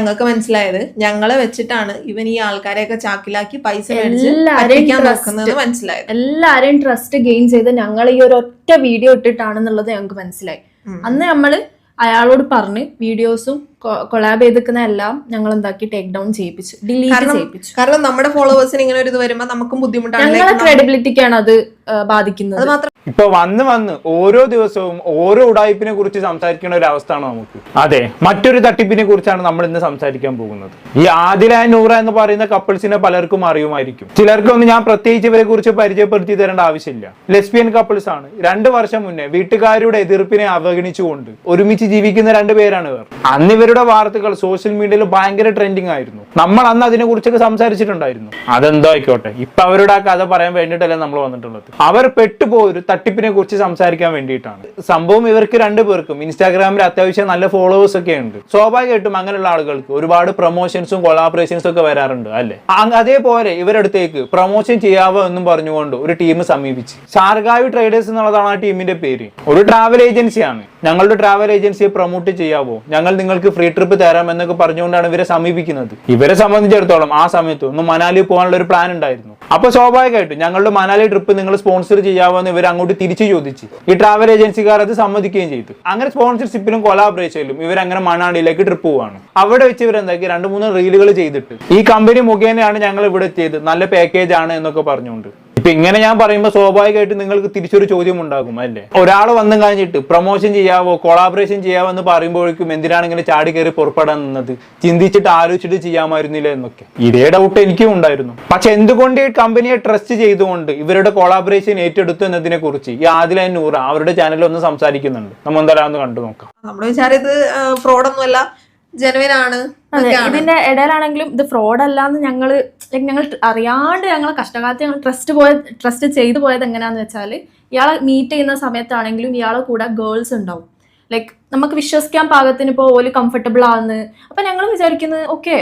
ഞങ്ങൾക്ക് മനസ്സിലായത്. ഞങ്ങളെ വെച്ചിട്ടാണ് ഇവൻ ഈ ആൾക്കാരെയൊക്കെ ചാക്കിലാക്കി പൈസ മേടിച്ച് മനസ്സിലായത്. എല്ലാരെയും ട്രസ്റ്റ് ഗെയിൻ ചെയ്ത് ഞങ്ങൾ ഈ ഒരു ഒറ്റ വീഡിയോ ഇട്ടിട്ടാണെന്നുള്ളത് ഞങ്ങൾക്ക് മനസ്സിലായി. അന്ന് നമ്മൾ അയാളോട് പറഞ്ഞ് വീഡിയോസും കൊളാബ് ചെയ്തിരിക്കുന്ന എല്ലാം ഞങ്ങൾ എന്താക്കി ടേക്ക് ഡൗൺ ചെയ്യിപ്പിച്ചു. ഡിലീറ്റ് കാരണം ചെയ്യിപ്പിച്ചു. കാരണം നമ്മുടെ ഫോളോവേഴ്സിന് ഇങ്ങനെ ഒരു ഇത് വരുമ്പോ നമുക്കും ബുദ്ധിമുട്ടാണ്. ഞങ്ങളെ ക്രെഡിബിലിറ്റിക്കാണ് അത് ബാധിക്കുന്നത്. മാത്രം ഇപ്പൊ വന്ന് വന്ന് ഓരോ ദിവസവും ഓരോ ഉടായ്പിനെ കുറിച്ച് സംസാരിക്കുന്ന ഒരു അവസ്ഥയാണ് നമുക്ക്. അതെ മറ്റൊരു തട്ടിപ്പിനെ കുറിച്ചാണ് നമ്മൾ ഇന്ന് സംസാരിക്കാൻ പോകുന്നത്. ഈ ആദില നൂറ എന്ന് പറയുന്ന കപ്പിൾസിനെ പലർക്കും അറിയുമായിരിക്കും. ചിലർക്കൊന്നും ഞാൻ പ്രത്യേകിച്ച് ഇവരെ കുറിച്ച് പരിചയപ്പെടുത്തി തരേണ്ട ആവശ്യമില്ല. ലെസ്ബിയൻ കപ്പിൾസ് ആണ്. രണ്ട് വർഷം മുന്നേ വീട്ടുകാരുടെ എതിർപ്പിനെ അവഗണിച്ചുകൊണ്ട് ഒരുമിച്ച് ജീവിക്കുന്ന രണ്ട് പേരാണ് ഇവർ. അന്ന് ഇവരുടെ വാർത്തകൾ സോഷ്യൽ മീഡിയയിൽ ഭയങ്കര ട്രെൻഡിങ് ആയിരുന്നു. നമ്മൾ അന്ന് അതിനെ കുറിച്ചൊക്കെ സംസാരിച്ചിട്ടുണ്ടായിരുന്നു. അതെന്തോ ആയിക്കോട്ടെ. ഇപ്പൊ അവരുടെ ആ കഥ പറയാൻ വേണ്ടിയിട്ടല്ല നമ്മൾ വന്നിട്ടുള്ളത്. അവർ പെട്ടുപോയ ഒരു തട്ടിപ്പിനെ കുറിച്ച് സംസാരിക്കാൻ വേണ്ടിയിട്ടാണ്. സംഭവം ഇവർക്ക് രണ്ടു പേർക്കും. ഇൻസ്റ്റാഗ്രാമിൽ അത്യാവശ്യം നല്ല ഫോളോവേഴ്സ് ഒക്കെ ഉണ്ട്. സ്വാഭാവികമായിട്ടും അങ്ങനെയുള്ള ആളുകൾക്ക് ഒരുപാട് പ്രൊമോഷൻസും കൊളാബറേഷൻസും ഒക്കെ വരാറുണ്ട് അല്ലെ? അതേപോലെ ഇവരടുത്തേക്ക് പ്രൊമോഷൻ ചെയ്യാവോ എന്നും പറഞ്ഞുകൊണ്ട് ഒരു ടീം സമീപിച്ച്. ഷാർഗാവ് ട്രേഡേഴ്സ് എന്നുള്ളതാണ് ആ ടീമിന്റെ പേര്. ഒരു ട്രാവൽ ഏജൻസിയാണ് ഞങ്ങളുടെ ട്രാവൽ ഏജൻസിയെ പ്രൊമോട്ട് ചെയ്യാവോ? ഞങ്ങൾ നിങ്ങൾക്ക് ഫ്രീ ട്രിപ്പ് തരാം എന്നൊക്കെ പറഞ്ഞുകൊണ്ടാണ് ഇവരെ സമീപിക്കുന്നത്. ഇവരെ സംബന്ധിച്ചിടത്തോളം ആ സമയത്ത് ഒന്ന് മനാലി പോകാനുള്ള ഒരു പ്ലാൻ ഉണ്ടായിരുന്നു. അപ്പൊ സ്വാഭാവികമായിട്ടും ഞങ്ങളുടെ മനാലി ട്രിപ്പ് നിങ്ങൾ സ്പോൺസർ ചെയ്യാവോ എന്ന് ഇവർ അങ്ങോട്ട് തിരിച്ചു ചോദിച്ചു ഈ ട്രാവൽ ഏജൻസിക്കാർ അത് സമ്മതിക്കുകയും ചെയ്തു. അങ്ങനെ സ്പോൺസർഷിപ്പിലും കൊലാബറേഷനിലും ഇവർ അങ്ങനെ മണാലിയിലേക്ക് ട്രിപ്പ് പോവാണ്. അവിടെ വെച്ച് ഇവർ എന്താക്കി? രണ്ട് മൂന്ന് റീലുകൾ ചെയ്തിട്ട്. ഈ കമ്പനി മുഖേനയാണ് ഞങ്ങൾ ഇവിടെ എത്തിയത്. നല്ല പാക്കേജ് ആണ് എന്നൊക്കെ പറഞ്ഞുകൊണ്ട്. ഇപ്പൊ ഇങ്ങനെ ഞാൻ പറയുമ്പോൾ സ്വാഭാവികമായിട്ട് നിങ്ങൾക്ക് തിരിച്ചൊരു ചോദ്യം ഉണ്ടാകും അല്ലേ? ഒരാൾ വന്നു കഴിഞ്ഞിട്ട് പ്രൊമോഷൻ ചെയ്യാവോ കൊളാബറേഷൻ ചെയ്യാവോ എന്ന് പറയുമ്പോഴേക്കും എന്തിനാണ് ഇങ്ങനെ ചാടി കയറി പുറപ്പെടാൻ നിന്നത്? ചിന്തിച്ചിട്ട് ആലോചിച്ചിട്ട് ചെയ്യാമായിരുന്നില്ല എന്നൊക്കെ. ഇതേ ഡൗട്ട് എനിക്കും ഉണ്ടായിരുന്നു. പക്ഷെ എന്തുകൊണ്ട് ഈ കമ്പനിയെ ട്രസ്റ്റ് ചെയ്തുകൊണ്ട് ഇവരുടെ കൊളാബറേഷൻ ഏറ്റെടുത്തു എന്നതിനെ കുറിച്ച് ഈ ആദില നൂറ അവരുടെ ചാനലിൽ ഒന്ന് സംസാരിക്കുന്നുണ്ട്. നമ്മൾ എന്തായാലും കണ്ടു നോക്കാം. നമ്മുടെ വിചാരം ഇത് ഫ്രോഡൊന്നുമല്ല. ഇതിന്റെ ഇടയിലാണെങ്കിലും ഇത് ഫ്രോഡ് അല്ലാന്ന് ഞങ്ങൾ like ഞങ്ങൾ അറിയാണ്ട് ഞങ്ങൾ കഷ്ടകാലത്ത് ഞങ്ങൾ ട്രസ്റ്റ് പോയ ട്രസ്റ്റ് ചെയ്തു പോയത് എങ്ങനെയാന്ന് വെച്ചാൽ ഇയാളെ മീറ്റ് ചെയ്യുന്ന സമയത്താണെങ്കിലും ഇയാളെ കൂടെ ഗേൾസ് ഉണ്ടാവും. ലൈക്ക് നമുക്ക് വിശ്വസിക്കാൻ പാകത്തിന് ഇപ്പോൾ ഓൽ കംഫർട്ടബിൾ ആണെന്ന് അപ്പം ഞങ്ങൾ വിചാരിക്കുന്നത് ഓക്കെ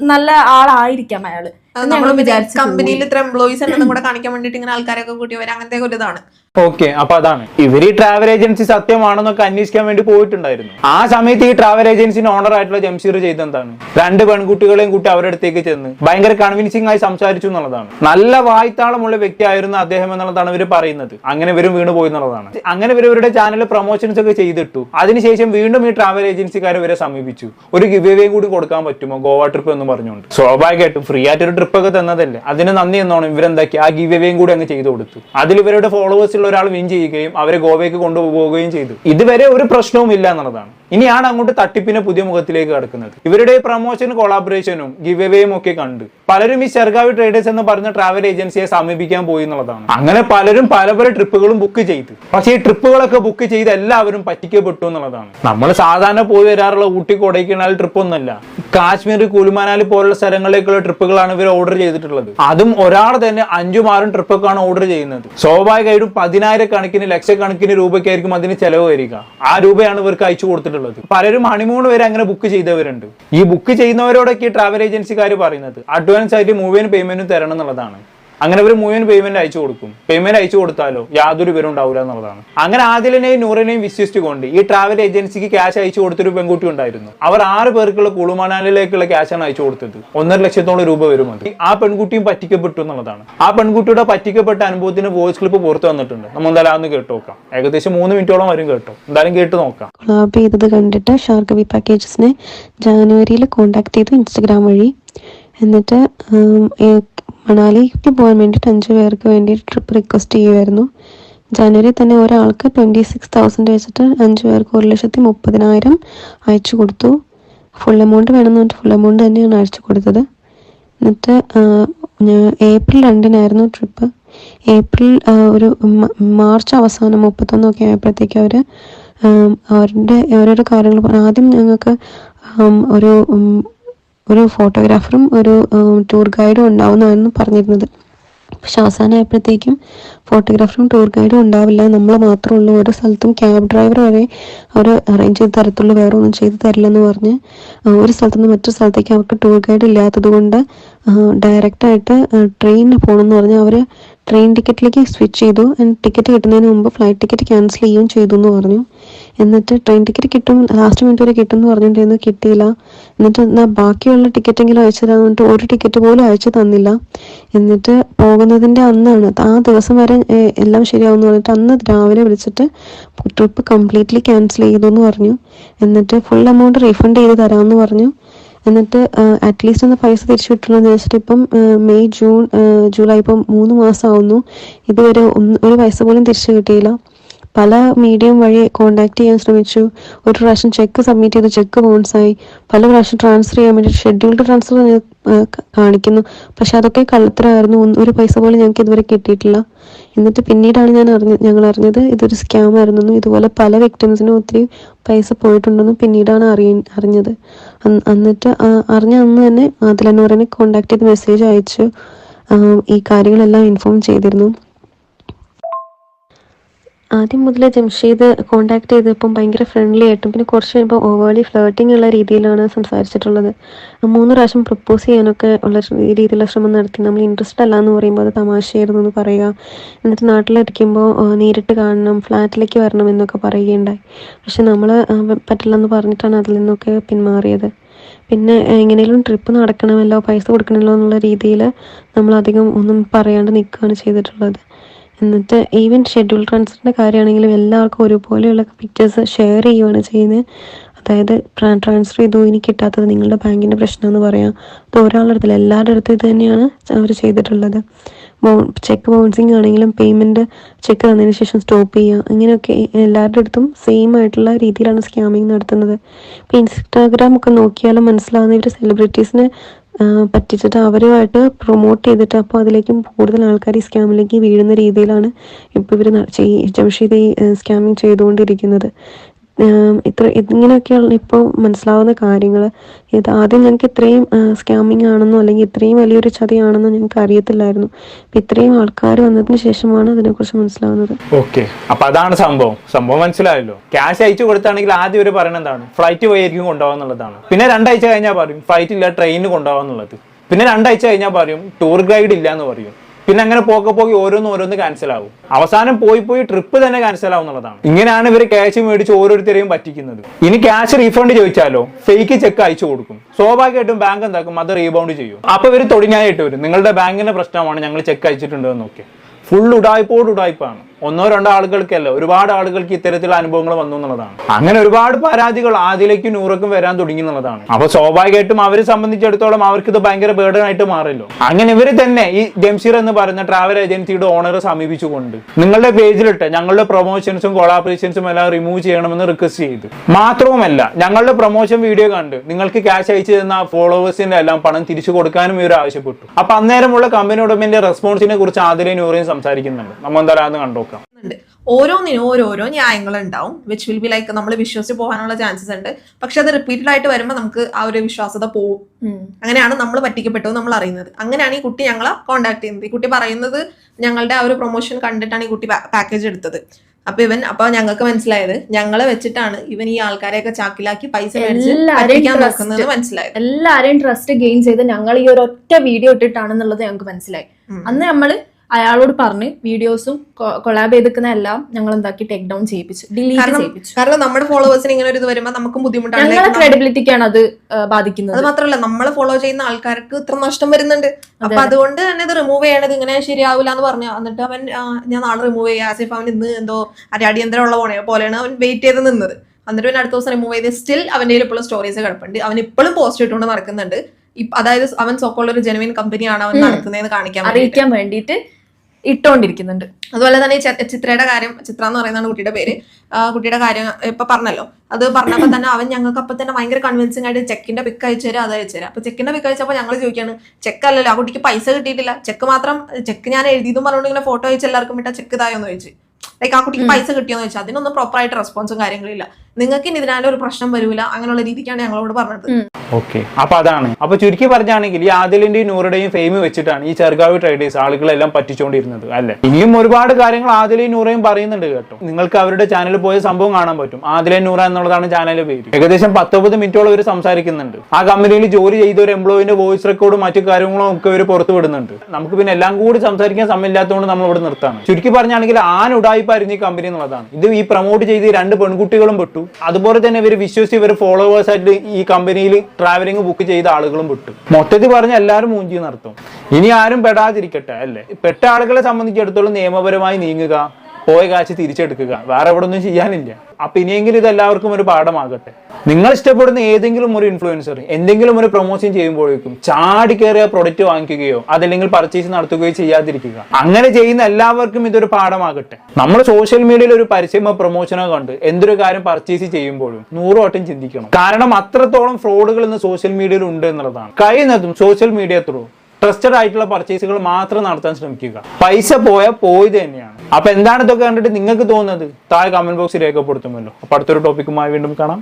നല്ല ആളായിരിക്കാം അയാൾ നമ്മൾ വിചാരിച്ചു കമ്പനിയിൽ ഇത്ര എംപ്ലോയീസ് ഉണ്ടെന്നും കൂടെ കാണിക്കാൻ വേണ്ടിട്ട് ഇങ്ങനെ ആൾക്കാരൊക്കെ കൂട്ടി വരാം അങ്ങനത്തെ ഒരു ഇതാണ്. ഓക്കെ അപ്പൊ അതാണ്. ഇവർ ഈ ട്രാവൽ ഏജൻസി സത്യമാണെന്നൊക്കെ അന്വേഷിക്കാൻ വേണ്ടി പോയിട്ടുണ്ടായിരുന്നു. ആ സമയത്ത് ഈ ട്രാവൽ ഏജൻസിന് ഓണർ ആയിട്ടുള്ള ജംഷീർ ചെയ്തെന്താണ് രണ്ട് പെൺകുട്ടികളെയും കൂട്ടി അവരുടെ അടുത്തേക്ക് ചെന്ന് ഭയങ്കര കൺവിൻസിംഗ് ആയി സംസാരിച്ചു എന്നുള്ളതാണ്. നല്ല വായ്ത്താളമുള്ള വ്യക്തിയായിരുന്നു അദ്ദേഹം എന്നുള്ളതാണ് ഇവർ പറയുന്നത്. അങ്ങനെ ഇവരും വീണ് പോയി എന്നുള്ളതാണ്. അങ്ങനെ ഇവർ ഇവരുടെ ചാനൽ പ്രൊമോഷൻസ് ഒക്കെ ചെയ്തിട്ടു. അതിനുശേഷം വീണ്ടും ഈ ട്രാവൽ ഏജൻസിക്കാർ ഇവരെ സമീപിച്ചു. ഒരു ഗിവേവേയും കൂടി കൊടുക്കാൻ പറ്റുമോ? ഗോവ ട്രിപ്പ് എന്ന് പറഞ്ഞുകൊണ്ട്. സ്വാഭാവികമായിട്ടും ഫ്രീ ആയിട്ട് ഒരു ട്രിപ്പ് ഒക്കെ തന്നതല്ലേ? അതിന് നന്ദി എന്നോണം ഇവരെന്താക്കി? ആ ഗിവേവേയും കൂടി അങ്ങ് ചെയ്തു കൊടുത്തു. അതിൽ ഇവരുടെ ഫോളോവേഴ്സ് ഉള്ള ഒരാൾ വിൻ ചെയ്യുകയും അവരെ ഗോവയ്ക്ക് കൊണ്ടുപോവുകയും ചെയ്തു. ഇതുവരെ ഒരു പ്രശ്നവും ഇല്ല എന്നുള്ളതാണ്. ഇനിയാണ് അങ്ങോട്ട് തട്ടിപ്പിന്റെ പുതിയ മുഖത്തിലേക്ക് കടക്കുന്നത്. ഇവരുടെ പ്രൊമോഷനും കൊളാബറേഷനും ഗിവേവേയും ഒക്കെ കണ്ട്. പലരും ഈ ചെറുകാവി ട്രേഡേഴ്സ് എന്ന് പറഞ്ഞ ട്രാവൽ ഏജൻസിയെ സമീപിക്കാൻ പോയി എന്നുള്ളതാണ്. അങ്ങനെ പലരും പല പല ട്രിപ്പുകളും ബുക്ക് ചെയ്തു. പക്ഷേ ഈ ട്രിപ്പുകളൊക്കെ ബുക്ക് ചെയ്ത് എല്ലാവരും പറ്റിക്കപ്പെട്ടു എന്നുള്ളതാണ്. നമ്മൾ സാധാരണ പോയി വരാറുള്ള ഊട്ടി കൊടൈക്കനാൽ ട്രിപ്പ് ഒന്നല്ല കാശ്മീർ കുലുമാനാലി പോലുള്ള സ്ഥലങ്ങളിലേക്കുള്ള ട്രിപ്പുകളാണ് ഇവർ ഓർഡർ ചെയ്തിട്ടുള്ളത്. അതും ഒരാൾ തന്നെ അഞ്ചും ആറും ട്രിപ്പൊക്കെയാണ് ഓർഡർ ചെയ്യുന്നത്. സ്വാഭാവികമായിട്ടും പതിനായിരക്കണക്കിന് ലക്ഷക്കണക്കിന് രൂപയ്ക്കായിരിക്കും അതിന് ചെലവ് വരിക. ആ രൂപയാണ് ഇവർക്ക് അയച്ചു കൊടുത്തിട്ടുള്ളത്. പലരും ഹണിമൂൺ വരെ അങ്ങനെ ബുക്ക് ചെയ്തവരുണ്ട്. ഈ ബുക്ക് ചെയ്യുന്നവരോടൊക്കെ ട്രാവൽ ഏജൻസിക്കാർ പറയുന്നത് അഡ്വാൻസ് ആയിട്ട് മൂവിയും പേയ്മെന്റും തരണം എന്നുള്ളതാണ്. അങ്ങനെ ഒരു മുഴുവൻ പേയ്മെന്റ് അയച്ചു കൊടുക്കും. പേയ്മെന്റ് അയച്ചു കൊടുത്താലോ യാതൊരു വിവരം ഉണ്ടാവില്ല എന്നുള്ളതാണ്. അങ്ങനെ ആദിലിനെയും നൂറിനെയും വിശ്വസിച്ചുകൊണ്ട് ഈ ട്രാവൽ ഏജൻസിക്ക് ക്യാഷ് അയച്ചു കൊടുത്തൊരു പെൺകുട്ടി ഉണ്ടായിരുന്നു. അവർ ആറ് പേർക്കുള്ള കുളുമണാലിലേക്കുള്ള ക്യാഷാണ് അയച്ചു കൊടുത്തത്. ഒന്നര ലക്ഷത്തോളം രൂപ വരും അത്. ആ പെൺകുട്ടിയും പറ്റിക്കപ്പെട്ടു എന്നുള്ളതാണ്. ആ പെൺകുട്ടിയുടെ പറ്റിക്കപ്പെട്ട അനുഭവത്തിന് വോയിസ് ക്ലിപ്പ് പുറത്തു വന്നിട്ടുണ്ട്. നമ്മൾ എന്തായാലും കേട്ട് നോക്കാം. ഏകദേശം മൂന്ന് മിനിറ്റോളം വരും കേട്ടോ. എന്തായാലും കേട്ട് നോക്കാം. കണ്ടിട്ട് ഷാർഗവി പാക്കേജസിനെ ജാനുവരിയിൽ കോണ്ടാക്ട് ചെയ്തു ഇൻസ്റ്റഗ്രാം വഴി. എന്നിട്ട് മണാലിക്ക് പോകാൻ വേണ്ടിയിട്ട് അഞ്ച് പേർക്ക് വേണ്ടി ട്രിപ്പ് റിക്വസ്റ്റ് ചെയ്യുമായിരുന്നു ജനുവരി തന്നെ ഒരാൾക്ക് ട്വന്റി സിക്സ് തൗസൻഡ് വെച്ചിട്ട് അഞ്ച് പേർക്ക് ഒരു ലക്ഷത്തി മുപ്പതിനായിരം അയച്ചു കൊടുത്തു. ഫുൾ എമൗണ്ട് വേണമെന്ന് പറഞ്ഞിട്ട് ഫുൾ എമൗണ്ട് തന്നെയാണ് അയച്ചു കൊടുത്തത്. എന്നിട്ട് ഏപ്രിൽ രണ്ടിനായിരുന്നു ട്രിപ്പ് ഏപ്രിൽ ഒരു മാർച്ച് അവസാനം മുപ്പത്തൊന്നൊക്കെ ആയപ്പോഴത്തേക്ക് അവർ അവരുടെ ഓരോരോ കാര്യങ്ങൾ പറഞ്ഞു. ആദ്യം ഞങ്ങൾക്ക് ഒരു ഒരു ഫോട്ടോഗ്രാഫറും ഒരു ടൂർ ഗൈഡും ഉണ്ടാവുന്നതായിരുന്നു പറഞ്ഞിരുന്നത്. പക്ഷെ അവസാനമായപ്പോഴത്തേക്കും ഫോട്ടോഗ്രാഫറും ടൂർ ഗൈഡും ഉണ്ടാവില്ല. നമ്മൾ മാത്രമേ ഉള്ളൂ ഒരു സ്ഥലത്തും ക്യാബ് ഡ്രൈവർ വരെ അവർ അറേഞ്ച് ചെയ്ത് തരത്തുള്ളൂ വേറെ ഒന്നും ചെയ്ത് തരില്ലെന്ന് പറഞ്ഞ് ഒരു സ്ഥലത്തു നിന്ന് മറ്റൊരു സ്ഥലത്തേക്ക് അവർക്ക് ടൂർ ഗൈഡ് ഇല്ലാത്തത് കൊണ്ട് ഡയറക്റ്റായിട്ട് ട്രെയിനിന് പോകണമെന്ന് പറഞ്ഞാൽ അവർ ട്രെയിൻ ടിക്കറ്റിലേക്ക് സ്വിച്ച് ചെയ്തു. ടിക്കറ്റ് കിട്ടുന്നതിന് മുമ്പ് ഫ്ലൈറ്റ് ടിക്കറ്റ് ക്യാൻസൽ ചെയ്യുകയും ചെയ്തു എന്ന് പറഞ്ഞു. എന്നിട്ട് ട്രെയിൻ ടിക്കറ്റ് കിട്ടും ലാസ്റ്റ് മിനിറ്റ് വരെ കിട്ടും എന്ന് പറഞ്ഞിട്ടുണ്ടായിരുന്നു. കിട്ടിയില്ല. എന്നിട്ട് എന്നാ ബാക്കിയുള്ള ടിക്കറ്റെങ്കിലും അയച്ചു പറഞ്ഞിട്ട് ഒരു ടിക്കറ്റ് പോലും അയച്ചു തന്നില്ല. എന്നിട്ട് പോകുന്നതിന്റെ അന്നാണ് ആ ദിവസം വരെ എല്ലാം ശരിയാവും പറഞ്ഞിട്ട് അന്ന് രാവിലെ വിളിച്ചിട്ട് ട്രിപ്പ് കംപ്ലീറ്റ്ലി ക്യാൻസൽ ചെയ്തു എന്ന് പറഞ്ഞു. എന്നിട്ട് ഫുൾ എമൗണ്ട് റീഫണ്ട് ചെയ്ത് തരാമെന്ന് പറഞ്ഞു. എന്നിട്ട് അറ്റ്ലീസ്റ്റ് ഒന്ന് പൈസ തിരിച്ചു കിട്ടണമെന്ന് വെച്ചിട്ട് ഇപ്പം മെയ് ജൂൺ ജൂലൈ ഇപ്പം മൂന്ന് മാസമാവുന്നു. ഇതുവരെ ഒന്ന് ഒരു പൈസ പോലും തിരിച്ചു കിട്ടിയില്ല. പല മീഡിയം വഴി കോണ്ടാക്ട് ചെയ്യാൻ ശ്രമിച്ചു. ഒരു പ്രാവശ്യം ചെക്ക് സബ്മിറ്റ് ചെയ്ത് ചെക്ക് ബൗൺസായി പല പ്രാവശ്യം ട്രാൻസ്ഫർ ചെയ്യാൻ വേണ്ടി ഷെഡ്യൂൾഡ് ട്രാൻസ്ഫർ കാണിക്കുന്നു. പക്ഷെ അതൊക്കെ കള്ളത്തരമായിരുന്നു ഒരു പൈസ പോലും ഞങ്ങൾക്ക് ഇതുവരെ കിട്ടിയിട്ടില്ല. എന്നിട്ട് പിന്നീടാണ് ഞാൻ അറിഞ്ഞ ഞങ്ങൾ അറിഞ്ഞത് ഇതൊരു സ്കാം ആയിരുന്നെന്നും ഇതുപോലെ പല വിക്ടിംസിനും ഒത്തിരി പൈസ പോയിട്ടുണ്ടെന്നും പിന്നീടാണ് അറിയ അറിഞ്ഞത്. എന്നിട്ട് അറിഞ്ഞ അന്ന് തന്നെ ആദിലനൂറിനെ കോണ്ടാക്ട് ചെയ്ത് മെസ്സേജ് അയച്ചു. ഈ കാര്യങ്ങളെല്ലാം ഇൻഫോം ചെയ്തിരുന്നു. ആദ്യം മുതൽ ജംഷീദ് കോണ്ടാക്ട് ചെയ്തപ്പം ഭയങ്കര ഫ്രണ്ട്ലി ആയിട്ടും പിന്നെ കുറച്ച് കഴിയുമ്പോൾ ഓവേർലി ഫ്ലേട്ടിംഗ് ഉള്ള രീതിയിലാണ് സംസാരിച്ചിട്ടുള്ളത്. മൂന്ന് പ്രാവശ്യം പ്രപ്പോസ് ചെയ്യാനൊക്കെ ഉള്ള രീതിയിലുള്ള ശ്രമം നടത്തി. നമ്മൾ ഇൻട്രസ്റ്റ് അല്ല എന്ന് പറയുമ്പോൾ അത് തമാശയായിരുന്നു എന്ന് പറയുക. എന്നിട്ട് നാട്ടിലിരിക്കുമ്പോൾ നേരിട്ട് കാണണം ഫ്ലാറ്റിലേക്ക് വരണം എന്നൊക്കെ പറയുകയുണ്ടായി. പക്ഷെ നമ്മൾ പറ്റില്ല എന്ന് പറഞ്ഞിട്ടാണ് അതിൽ നിന്നൊക്കെ പിന്മാറിയത്. പിന്നെ എങ്ങനെയും ട്രിപ്പ് നടക്കണമല്ലോ പൈസ കൊടുക്കണമല്ലോ എന്നുള്ള രീതിയിൽ നമ്മൾ അധികം ഒന്നും പറയാണ്ട് നിൽക്കുകയാണ് ചെയ്തിട്ടുള്ളത്. എന്നിട്ട് ഈവൻ ഷെഡ്യൂൾ ട്രാൻസ്ഫറിന്റെ കാര്യമാണെങ്കിലും എല്ലാവർക്കും ഒരുപോലെയുള്ള പിക്ചേഴ്സ് ഷെയർ ചെയ്യുകയാണ് ചെയ്യുന്നത്. അതായത് ട്രാൻസ്ഫർ ചെയ്തു ഇനി കിട്ടാത്തത് നിങ്ങളുടെ ബാങ്കിന്റെ പ്രശ്നമെന്ന് പറയാം. അത് ഒരാളുടെ അടുത്തില്ല എല്ലാവരുടെ അടുത്തും ഇത് തന്നെയാണ് അവർ ചെയ്തിട്ടുള്ളത്. ചെക്ക് ബൗൺസിങ് ആണെങ്കിലും പേയ്മെന്റ് ചെക്ക് തന്നതിന് ശേഷം സ്റ്റോപ്പ് ചെയ്യുക. ഇങ്ങനെയൊക്കെ എല്ലാവരുടെ അടുത്തും സെയിം ആയിട്ടുള്ള രീതിയിലാണ് സ്കാമിങ് നടത്തുന്നത്. ഇപ്പോൾ ഇൻസ്റ്റാഗ്രാം ഒക്കെ നോക്കിയാലും മനസ്സിലാവുന്ന ഇവർ സെലിബ്രിറ്റീസിനെ പറ്റിച്ചിട്ട് അവരുമായിട്ട് പ്രൊമോട്ട് ചെയ്തിട്ട് അപ്പോൾ അതിലേക്കും കൂടുതൽ ആൾക്കാർ ഈ സ്കാമിലേക്ക് വീഴുന്ന രീതിയിലാണ് ഇപ്പോൾ ഇവർ ജംഷീദ് ഈ സ്കാമിങ് ചെയ്തുകൊണ്ടിരിക്കുന്നത്. ഇത്ര ഇങ്ങനെയൊക്കെയുള്ള ഇപ്പോൾ മനസ്സിലാവുന്ന കാര്യങ്ങൾ ഇത് ആദ്യം ഞങ്ങൾക്ക് ഇത്രയും സ്കാമിങ് ആണെന്നോ അല്ലെങ്കിൽ ഇത്രയും വലിയൊരു ചതിയാണെന്നോ ഞങ്ങൾക്ക് അറിയത്തില്ലായിരുന്നു. ഇത്രയും ആൾക്കാർ വന്നതിന് ശേഷമാണ് അതിനെക്കുറിച്ച് മനസ്സിലാവുന്നത്. ഓക്കെ. അപ്പൊ അതാണ് സംഭവം. സംഭവം മനസ്സിലായല്ലോ. ക്യാഷ് അയച്ചു കൊടുത്താണെങ്കിൽ ആദ്യം ഒരു പറയുന്നത് എന്താണ്? ഫ്ലൈറ്റ് പോയിരിക്കും കൊണ്ടുപോകാന്നുള്ളതാണ് പിന്നെ രണ്ടാഴ്ച കഴിഞ്ഞാൽ പറയും ഫ്ലൈറ്റ് ഇല്ല ട്രെയിനിന് കൊണ്ടുപോകാന്നുള്ളത് പിന്നെ രണ്ടാഴ്ച കഴിഞ്ഞാൽ പറയും ടൂർ ഗൈഡ് ഇല്ല എന്ന് പറയും. പിന്നെ അങ്ങനെ പോക്കെ പോയി ഓരോന്ന് ഓരോന്ന് ക്യാൻസൽ ആവും. അവസാനം പോയി പോയി ട്രിപ്പ് തന്നെ ക്യാൻസൽ ആവും എന്നുള്ളതാണ്. ഇങ്ങനെയാണ് ഇവർ ക്യാഷ് മേടിച്ച് ഓരോരുത്തരെയും പറ്റിക്കുന്നത്. ഇനി ക്യാഷ് റീഫണ്ട് ചോദിച്ചാലോ? ഫേക്ക് ചെക്ക് അയച്ചു കൊടുക്കും. സ്വാഭാവികമായിട്ടും ബാങ്ക് എന്താക്കും? അത് റീബൗണ്ട് ചെയ്യും. അപ്പൊ ഇവർ തൊടിഞ്ഞായിട്ട് വരും. നിങ്ങളുടെ ബാങ്കിന്റെ പ്രശ്നമാണ് ഞങ്ങൾ ചെക്ക് അയച്ചിട്ടുണ്ട് എന്ന് നോക്കി ഫുൾ ഉടായ്പോട് ഉടായ്പാണ്. ഒന്നോ രണ്ടോ ആളുകൾക്കല്ല ഒരുപാട് ആളുകൾക്ക് ഇത്തരത്തിലുള്ള അനുഭവങ്ങൾ വന്നു എന്നുള്ളതാണ്. അങ്ങനെ ഒരുപാട് പരാതികൾ ആദ്യത്തേക്കും നൂറക്കും വരാൻ തുടങ്ങി എന്നുള്ളതാണ്. അപ്പൊ സ്വാഭാവികമായിട്ടും അവരെ സംബന്ധിച്ചിടത്തോളം അവർക്ക് ഇത് ഭയങ്കര ബേർഡൻ ആയിട്ട് മാറില്ലോ അങ്ങനെ ഇവർ തന്നെ ഈ ജംഷീർ എന്ന് പറയുന്ന ട്രാവൽ ഏജൻസിയുടെ ഓണറെ സമീപിച്ചുകൊണ്ട് നിങ്ങളുടെ പേജിലിട്ട് ഞങ്ങളുടെ പ്രൊമോഷൻസും കൊളാബറേഷൻസും എല്ലാം റിമൂവ് ചെയ്യണമെന്ന് റിക്വസ്റ്റ് ചെയ്തു. മാത്രവുമല്ല ഞങ്ങളുടെ പ്രൊമോഷൻ വീഡിയോ കണ്ട് നിങ്ങൾക്ക് ക്യാഷ് അയച്ചു തന്ന ഫോളോവേഴ്സിന്റെ എല്ലാം പണം തിരിച്ചു കൊടുക്കാനും ഇവർ ആവശ്യപ്പെട്ടു. അപ്പൊ അന്നേരമുള്ള കമ്പനി ഉടമന്റെ റെസ്പോൺസിനെ കുറിച്ച് ആദ്യം നൂറയും സംസാരിക്കുന്നുണ്ട്. നമ്മൾ എന്തായാലും കണ്ടോക്കാം. ഉണ്ട്. ഓരോന്നിനും ഓരോരോ ന്യായങ്ങൾ ഉണ്ടാവും വിച്ച് വിൽ ബി ലൈക്ക് നമ്മൾ വിശ്വസിച്ച് പോകാനുള്ള ചാൻസസ് ഉണ്ട്. പക്ഷെ അത് റിപ്പീറ്റഡ് ആയിട്ട് വരുമ്പോൾ നമുക്ക് ആ ഒരു വിശ്വാസത പോവും അങ്ങനെയാണ് നമ്മൾ പറ്റിക്കപ്പെട്ടു നമ്മൾ അറിയുന്നത്. അങ്ങനെയാണ് ഈ കുട്ടി ഞങ്ങളെ കോൺടാക്ട് ചെയ്യുന്നത്. ഈ കുട്ടി പറയുന്നത് ഞങ്ങളുടെ ആ ഒരു പ്രൊമോഷൻ കണ്ടിട്ടാണ് ഈ കുട്ടി പാക്കേജ് എടുത്തത്. അപ്പൊ ഇവൻ അപ്പൊ ഞങ്ങൾക്ക് മനസ്സിലായത് ഞങ്ങളെ വെച്ചിട്ടാണ് ഇവൻ ഈ ആൾക്കാരെയൊക്കെ ചാക്കിലാക്കി പൈസ മനസ്സിലായത്. എല്ലാരെയും ട്രസ്റ്റ് ഗെയിൻ ചെയ്ത് ഞങ്ങൾ ഈ ഒരു ഒറ്റ വീഡിയോ ഇട്ടിട്ടാണെന്നുള്ളത് ഞങ്ങൾക്ക് മനസ്സിലായി. അന്ന് നമ്മൾ അയാളോട് പറഞ്ഞ് വീഡിയോസും കൊളാബ് ചെയ്തിരിക്കുന്ന എല്ലാം ഞങ്ങൾ എന്താക്കി ടേക്ക് ഡൗൺ ചെയ്യിപ്പിച്ചു. ഡിലീറ്റ് ചെയ്യിപ്പിച്ചു. കാരണം നമ്മുടെ ഫോളോവേഴ്സിന് ഇങ്ങനെ ഒരു ഇത് വരുമ്പോൾ നമുക്കും ബുദ്ധിമുട്ടാണ്. ഞങ്ങളുടെ ക്രെഡിബിലിറ്റിക്കാണ് അത് ബാധിക്കുന്നത്. അത് മാത്രമല്ല നമ്മൾ ഫോളോ ചെയ്യുന്ന ആൾക്കാർക്ക് ഇത്ര നഷ്ടം വരുന്നുണ്ട്. അപ്പൊ അതുകൊണ്ട് തന്നെ ഇത് റിമൂവ് ചെയ്യണത് ഇങ്ങനെ ശരിയാവില്ല എന്ന് പറഞ്ഞു. എന്നിട്ട് അവൻ ഞാൻ നാളെ റിമൂവ് ചെയ്യാം. ആസിഫ് അവൻ ഇന്ന് എന്തോ അടിയന്തരമുള്ള പോണേ പോലെയാണ് അവൻ വെയിറ്റ് ചെയ്ത് നിന്നത്. എന്നിട്ട് അവൻ അടുത്ത ദിവസം റിമൂവ് ചെയ്ത് സ്റ്റിൽ അവന്റെ കയ്യിൽ ഇപ്പോഴും സ്റ്റോറീസ് കിടപ്പുണ്ട്. അവൻ ഇപ്പോഴും പോസ്റ്റ് ഇട്ടുകൊണ്ട് നടക്കുന്നുണ്ട്. അതായത് അവൻ സോക്കോളൊരു ഒരു ജെനുവിൻ കമ്പനിയാണ് അവൻ. നടത്തുന്നതെന്ന് കാണിക്കാൻ അറിയിക്കാൻ വേണ്ടിയിട്ട് ഇട്ടോണ്ടിരിക്കുന്നുണ്ട്. അതുപോലെ തന്നെ ചിത്രയുടെ കാര്യം ചിത്ര എന്ന് പറയുന്നതാണ് കുട്ടിയുടെ പേര്. കുട്ടിയുടെ കാര്യം ഇപ്പൊ പറഞ്ഞല്ലോ. അത് പറഞ്ഞപ്പോ തന്നെ അവൻ ഞങ്ങൾക്ക് അപ്പൊ തന്നെ ഭയങ്കര കൺവിൻസിംഗ് ആയിട്ട് ചെക്കിന്റെ പിക്ക് അയച്ചു തരാം അത് അയച്ചു തരാം. അപ്പൊ ചെക്കിന്റെ പിക്ക് അയച്ചപ്പോൾ ഞങ്ങൾ ചോദിക്കാണ് ചെക്ക് അല്ലല്ലോ ആ കുട്ടിക്ക് പൈസ കിട്ടിയിട്ടില്ല. ചെക്ക് മാത്രം ചെക്ക് ഞാൻ എഴുതിയതും പറഞ്ഞുകൊണ്ട് ഇങ്ങനെ ഫോട്ടോ അയച്ച് എല്ലാവർക്കും വിട്ട ചെക്ക് ഇതായോന്ന് ചോദിച്ചു. ലൈക്ക് ആ കുട്ടിക്ക്. പൈസ കിട്ടിയോന്ന് ചോദിച്ചാൽ അതിനൊന്നും പ്രോപ്പർ ആയിട്ട് റെസ്പോൺസും കാര്യങ്ങളില്ല നിങ്ങൾക്ക് ഇനി ഇതിനാലും ഒരു പ്രശ്നം വരൂല. അങ്ങനെയുള്ള രീതിക്കാണ് ഞങ്ങളോട് പറഞ്ഞത്. ഓക്കെ. അപ്പൊ അതാണ്. അപ്പൊ ചുരുക്കി പറഞ്ഞാണെങ്കിൽ ഈ ആദിലിന്റെയും നൂറുടെയും ഫെയിം വെച്ചിട്ടാണ് ഈ ചെറുകാവ് ട്രേഡേഴ്സ് ആളുകളെല്ലാം പറ്റിച്ചുകൊണ്ടിരുന്നത് അല്ലെ? ഇനിയും ഒരുപാട് കാര്യങ്ങൾ ആദിലയും നൂറയും പറയുന്നുണ്ട് കേട്ടോ. നിങ്ങൾക്ക് അവരുടെ ചാനലിൽ പോയ സംഭവം കാണാൻ പറ്റും. ആദിലെ നൂറ എന്നുള്ളതാണ് ചാനലിന്റെ പേര്. ഏകദേശം പത്തൊമ്പത് മിനിറ്റോളം ഇവർ സംസാരിക്കുന്നുണ്ട്. ആ കമ്പനിയിൽ ജോലി ചെയ്ത ഒരു എംപ്ലോയിന്റെ വോയിസ് റെക്കോർഡും മറ്റു കാര്യങ്ങളും ഒക്കെ ഇവർ പുറത്തു വിടുന്നുണ്ട്. നമുക്ക് പിന്നെ എല്ലാം കൂടി സംസാരിക്കാൻ സമയമില്ലാത്തതുകൊണ്ട് നമ്മൾ ഇവിടെ നിർത്താണ്. ചുരുക്കി പറഞ്ഞാണെങ്കിൽ ആൻ ഉടായ്പായിരുന്നു ഈ കമ്പനി എന്നുള്ളതാണ്. ഇത് ഈ പ്രൊമോട്ട് ചെയ്ത് രണ്ട് പെൺകുട്ടികളും പെട്ടു. അതുപോലെ തന്നെ ഇവർ വിശ്വസിച്ച് ഇവർ ഫോളോവേഴ്സ് ആയിട്ട് ഈ കമ്പനിയിൽ ട്രാവലിംഗ് ബുക്ക് ചെയ്ത ആളുകളും വിട്ടു. മൊത്തത്തിൽ പറഞ്ഞ എല്ലാവരും മൂഞ്ചി നടത്തും. ഇനി ആരും പെടാതിരിക്കട്ടെ അല്ലേ? പെട്ട ആളുകളെ സംബന്ധിച്ചിടത്തോളം നിയമപരമായി നീങ്ങുക പോയ കാശ് തിരിച്ചെടുക്കുക. വേറെ എവിടെ ഒന്നും ചെയ്യാനില്ല. അപ്പൊ ഇനിയെങ്കിലും ഇത് എല്ലാവർക്കും ഒരു പാഠമാകട്ടെ. നിങ്ങൾ ഇഷ്ടപ്പെടുന്ന ഏതെങ്കിലും ഒരു ഇൻഫ്ലുവൻസർ എന്തെങ്കിലും ഒരു പ്രൊമോഷൻ ചെയ്യുമ്പോഴേക്കും ചാടി കയറിയ പ്രൊഡക്റ്റ് വാങ്ങിക്കുകയോ അതല്ലെങ്കിൽ പർച്ചേസ് നടത്തുകയോ ചെയ്യാതിരിക്കുക. അങ്ങനെ ചെയ്യുന്ന എല്ലാവർക്കും ഇതൊരു പാഠമാകട്ടെ. നമ്മൾ സോഷ്യൽ മീഡിയയിൽ ഒരു പരസ്യമോ പ്രൊമോഷനോ കണ്ട് എന്തൊരു കാര്യം പർച്ചേസ് ചെയ്യുമ്പോഴും നൂറുവട്ടം ചിന്തിക്കണം. കാരണം അത്രത്തോളം ഫ്രോഡുകൾ ഇന്ന് സോഷ്യൽ മീഡിയയിൽ ഉണ്ട് എന്നുള്ളതാണ്. കഴിയുന്നതും സോഷ്യൽ മീഡിയ ത്രൂ ട്രസ്റ്റഡ് ആയിട്ടുള്ള പർച്ചേസുകൾ മാത്രം നടത്താൻ ശ്രമിക്കുക. പൈസ പോയാൽ പോയത് തന്നെയാണ്. അപ്പൊ എന്താണ് ഇതൊക്കെ കണ്ടിട്ട് നിങ്ങൾക്ക് തോന്നുന്നത്? താഴെ കമന്റ് ബോക്സിൽ രേഖപ്പെടുത്തുമല്ലോ. അപ്പൊ അടുത്തൊരു ടോപ്പിക്കുമായി വീണ്ടും കാണാം.